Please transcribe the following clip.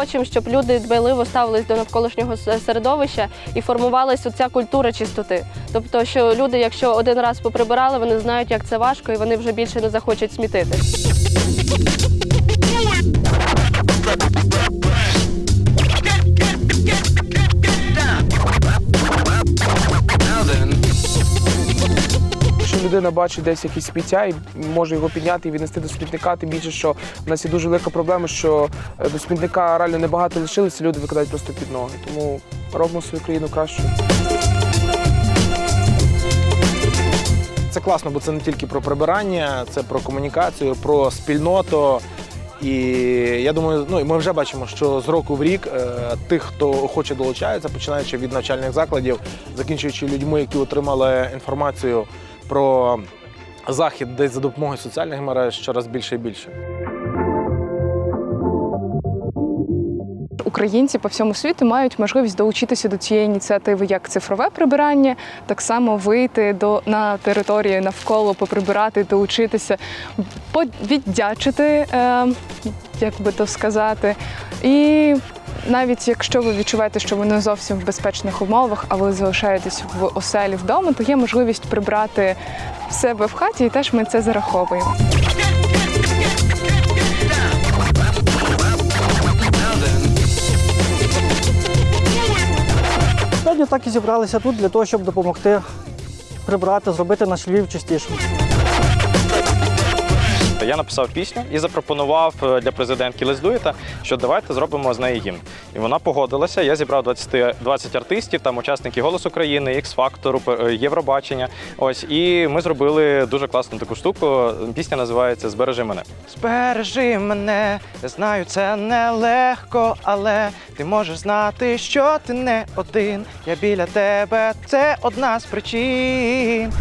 хочемо, щоб люди дбайливо ставились до навколишнього середовища і формувалась оця культура чистоти. Тобто, що люди, якщо один раз поприбирали, вони знають, як це важко, і вони вже більше не захочуть смітити. Людина бачить десь якесь сміття і може його підняти і віднести до смітника, тим більше, що в нас є дуже велика проблема, що е, до смітника реально небагато лишилося, люди викидають просто під ноги. Тому робимо свою країну кращою. Це класно, бо це не тільки про прибирання, це про комунікацію, про спільноту. І я думаю, ну і ми вже бачимо, що з року в рік е, тих, хто охоче долучається, починаючи від навчальних закладів, закінчуючи людьми, які отримали інформацію про захід десь за допомогою соціальних мереж щораз більше і більше. Українці по всьому світу мають можливість долучитися до цієї ініціативи як цифрове прибирання, так само вийти до на території навколо, поприбирати, долучитися, віддячити, е, як би то сказати. І навіть якщо ви відчуваєте, що ви не зовсім в безпечних умовах, а ви залишаєтесь в оселі вдома, то є можливість прибрати себе в хаті, і теж ми це зараховуємо. Сьогодні так і зібралися тут для того, щоб допомогти прибрати, зробити наш Львів чистішим. Я написав пісню і запропонував е, для президентки It, що давайте зробимо з неї гімн. І вона погодилася. Я зібрав 20, 20 артистів, там учасники Голос України, X Factor, е, Євробачення. Ось і ми зробили дуже класну таку штуку. Пісня називається Збережи мене. Збережи мене, я знаю, це нелегко, але ти можеш знати, що ти не один. Я біля тебе, це одна з причин.